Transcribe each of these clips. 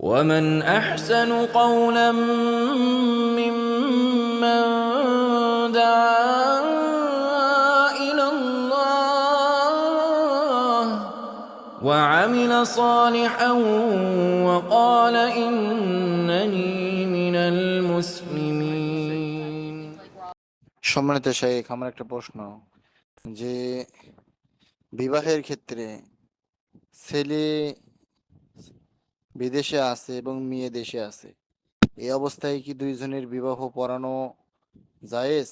ومن احسن قولا ممن دعا الى الله وعمل صالحا وقال انني من المسلمين সম্মানিত শেখ আমার একটা প্রশ্ন যে বিবাহের ক্ষেত্রে ছেলে বিদেশে আছে এবং মেয়ে দেশে আছে। এই অবস্থায় কি দুইজনের বিবাহ পড়ানো জায়েজ?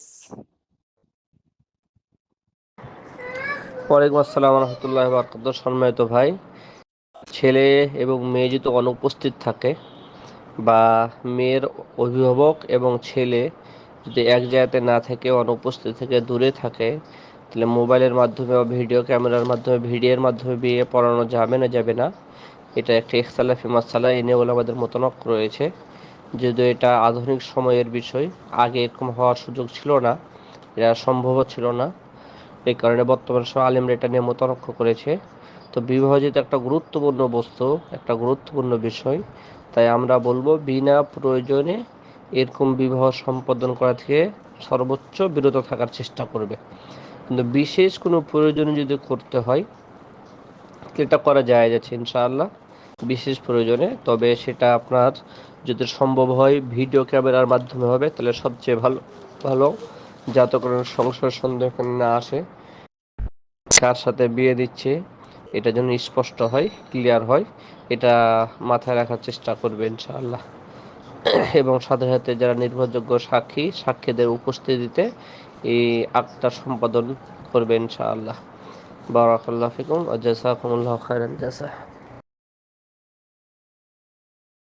ওয়ালাইকুম আসসালাম রহমতুল্লাহ বরকত সম্মানিত ভাই, ছেলে এবং মেয়ে যদি অনুপস্থিত থাকে বা মেয়ের অভিভাবক এবং ছেলে যদি এক জায়গাতে না থেকে, অনুপস্থিত থেকে দূরে থাকে, তাহলে মোবাইলের মাধ্যমে বা ভিডিও ক্যামেরার মাধ্যমে, ভিডিওর মাধ্যমে বিয়ে পড়ানো যাবে না যাবে না। এটা একটা এখতালাফি মাসালা, এ নিয়ে আমাদের মতামত রয়েছে। যদিও এটা আধুনিক সময়ের বিষয়, আগে এরকম হওয়ার সুযোগ ছিল না, এটা সম্ভবও ছিল না। এই কারণে বর্তমান সময় আলিমরা এটা নিয়ে মতনক্ষ করেছে। তো বিবাহ যেহেতু একটা গুরুত্বপূর্ণ বস্তু, একটা গুরুত্বপূর্ণ বিষয়। তাই আমরা বলব, বিনা প্রয়োজনে এরকম বিবাহ সম্পাদন করা থেকে সর্বোচ্চ বিরত থাকার চেষ্টা করবে। কিন্তু বিশেষ কোনো প্রয়োজনে যদি করতে হয় এটা করা যায় যাচ্ছে ইনশাআল্লাহ। বিশেষ প্রয়োজনে, তবে সেটা আপনার যদি সম্ভব হয় ভিডিও ক্যামেরার মাধ্যমে হবে, তাহলে সবচেয়ে ভালো ভালো, যাতে করে সংসার সন্দেহ না আসে। কার সাথে বিয়ে দিচ্ছে, এটা যেন স্পষ্ট হয়, ক্লিয়ার হয়, এটা মাথায় রাখার চেষ্টা করবে ইনশাআল্লাহ। এবং সাথে সাথে যারা নির্ভরযোগ্য সাক্ষী, সাক্ষীদের উপস্থিতিতে এই আক্তার সম্পাদন করবে ইনশাআল্লাহ। বারাকাল্লাহ ফিকুম জাসাকুমুল্লাহ খায়রান জাসা